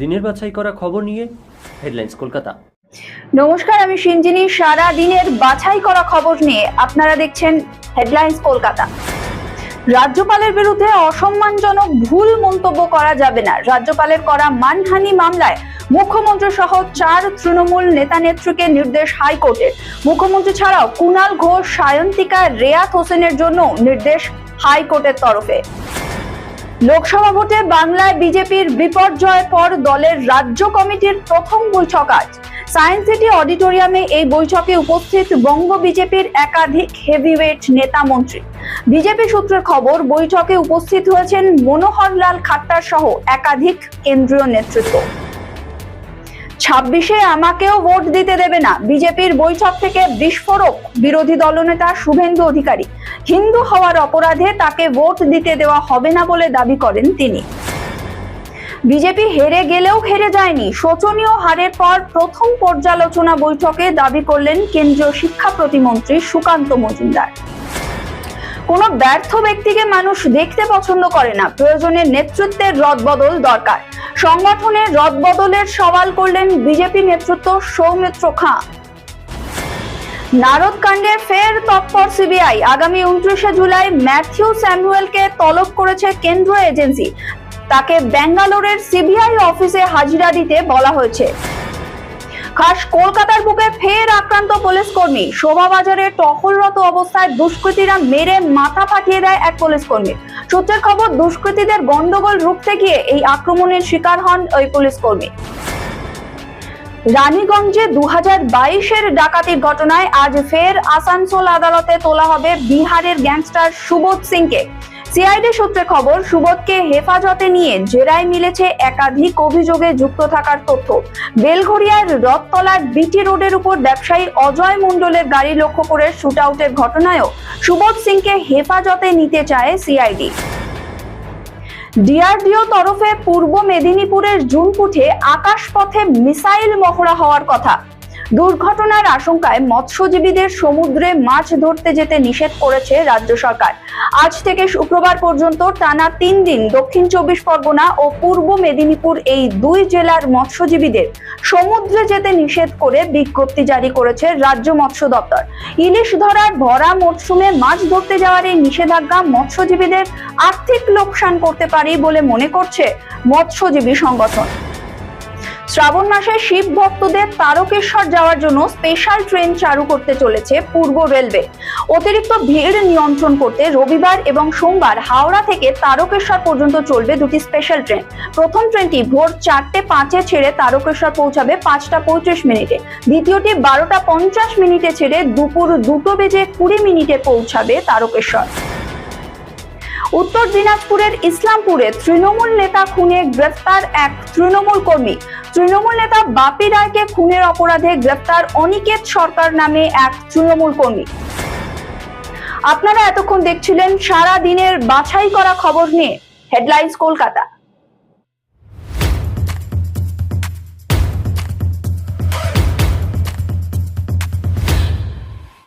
দিনের বাছাই করা খবর নিয়ে হেডলাইন্স কলকাতা। নমস্কার, আমি সিঞ্জিনী সারা দিনের বাছাই করা খবর নিয়ে আপনারা দেখছেন হেডলাইন্স কলকাতা। রাজ্যপালের বিরুদ্ধে অসম্মানজনক ভুল মন্তব্য করা যাবে না। রাজ্যপালের করা মানহানি মামলায় মুখ্যমন্ত্রী সহ চার তৃণমূল নেতা নেত্রীকে নির্দেশ হাইকোর্টের মুখ্যমন্ত্রী ছাড়াও কুনাল ঘোষ, সায়ন্তিকা, রেয়াত হোসেনের জন্য নির্দেশ হাইকোর্টের তরফে। লোকসভা ভোটে বাংলায় বিজেপির বিপর্যয়ের পর দলের রাজ্য কমিটির প্রথম বৈঠক আজ। সায়েন্স সিটি অডিটোরিয়ামে এই বৈঠকে উপস্থিত বঙ্গ বিজেপির একাধিক হেভিওয়েট নেতা মন্ত্রী। বিজেপি সূত্রের খবর, বৈঠকে উপস্থিত হয়েছেন মনোহর লাল খাট্টার সহ একাধিক কেন্দ্রীয় নেতৃত্ব। ছাব্বিশে আমাকেও ভোট দিতে দেবে না। বিজেপির বৈঠক থেকে বিস্ফোরক বিরোধী দলনেতা শুভেন্দু অধিকারী। হিন্দু হওয়ার অপরাধে তাকে ভোট দিতে দেওয়া হবে না বলে দাবি করেন তিনি। বিজেপি হেরে গেলেও হেরে যায়নি। শোচনীয় হারের পর প্রথম পর্যালোচনা বৈঠকে দাবি করলেন কেন্দ্রীয় শিক্ষা প্রতিমন্ত্রী সুকান্ত মজুমদার। কোনো ব্যর্থ ব্যক্তিকে মানুষ দেখতে পছন্দ করে না। প্রয়োজনে নেতৃত্বের রদবদল দরকার। সংগঠনের রদবদলের সওয়াল করলেন বিজেপি নেতৃত্ব সৌমিত্র খাঁ। নারদ কাণ্ডে ফের তৎপর সিবিআই। আগামী উনত্রিশে জুলাই ম্যাথিউ স্যামুয়েলকে তলব করেছে কেন্দ্রীয় এজেন্সি। তাকে ব্যাঙ্গালোরের সিবিআই অফিসে হাজিরা দিতে বলা হয়েছে। খাস কলকাতার বুকে ফের আক্রান্ত পুলিশ কর্মী। শোভাবাজারে টহলরত অবস্থায় দুষ্কৃতীরা মেরে মাথা ফাটিয়ে দেয় এক পুলিশ কর্মী। সূত্রের খবর, দুষ্কৃতীদের গন্ডগোল রুখতে গিয়ে এই আক্রমণের শিকার হন ওই পুলিশ কর্মী। রানীগঞ্জে দু হাজার বাইশের ডাকাতির ঘটনায় আজ ফের আসানসোল আদালতে তোলা হবে বিহারের গ্যাংস্টার সুবোধ সিংকে। সিআইডি সূত্রে খবর, সুবোধকে হেফাজতে নিয়ে জেরায় মিলেছে একাধিক অভিযোগে যুক্ত থাকার তথ্য। বেলঘরিয়ার রথতলার বিটি রোডের উপর ব্যবসায়ী অজয় মণ্ডলের গাড়ি লক্ষ্য করে শুট আউটের ঘটনায়ও সুবোধ সিংকে হেফাজতে নিতে চায় সিআইডি। ডিআরডিও তরফে পূর্ব মেদিনীপুরের জুনপুঠে আকাশপথে মিসাইল মহড়া হওয়ার কথা। দুর্ঘটনার আশঙ্কায় মৎস্যজীবীদের সমুদ্রে মাছ ধরতে যেতে নিষেধ করেছে রাজ্য সরকার। আজ থেকে শুক্রবার পর্যন্ত টানা তিন দিন দক্ষিণ চব্বিশ পরগনা ও পূর্ব মেদিনীপুর এই দুই জেলার মৎস্যজীবীদের সমুদ্রে যেতে নিষেধ করে বিজ্ঞপ্তি জারি করেছে রাজ্য মৎস্য দপ্তর। ইলিশ ধরার ভরা মরশুমে মাছ ধরতে যাওয়ার এই নিষেধাজ্ঞা মৎস্যজীবীদের আর্থিক লোকসান করতে পারে বলে মনে করছে মৎস্যজীবী সংগঠন। শ্রাবণ মাসে শিব ভক্তদের তারকেশ্বর যাওয়ার জন্য স্পেশাল ট্রেন চালু করতে চলেছে পূর্ব রেলওয়ে অতিরিক্ত ভিড় নিয়ন্ত্রণ করতে রবিবার এবং সোমবার হাওড়া থেকে তারকেশ্বর পর্যন্ত চলবে দুটি স্পেশাল ট্রেন প্রথম ট্রেনটি ভোর চারটে পাঁচে ছেড়ে তারকেশ্বর পৌঁছাবে পাঁচটা পঁয়ত্রিশ মিনিটে। দ্বিতীয়টি বারোটা পঞ্চাশ মিনিটে ছেড়ে দুপুর দুটো বেজে কুড়ি মিনিটে পৌঁছাবে তারকেশ্বর। উত্তর দিনাজপুরের ইসলামপুরে তৃণমূল নেতা খুনে গ্রেফতার এক তৃণমূল কর্মী। তৃণমূল নেতা বাপি রায়কে খুনের অপরাধে গ্রেপ্তার অনিকেত সরকার নামে এক তৃণমূল কর্মী। আপনারা এতক্ষণ দেখছিলেন সারা দিনের বাছাই করা খবর নিয়ে। হেডলাইন্স কলকাতা।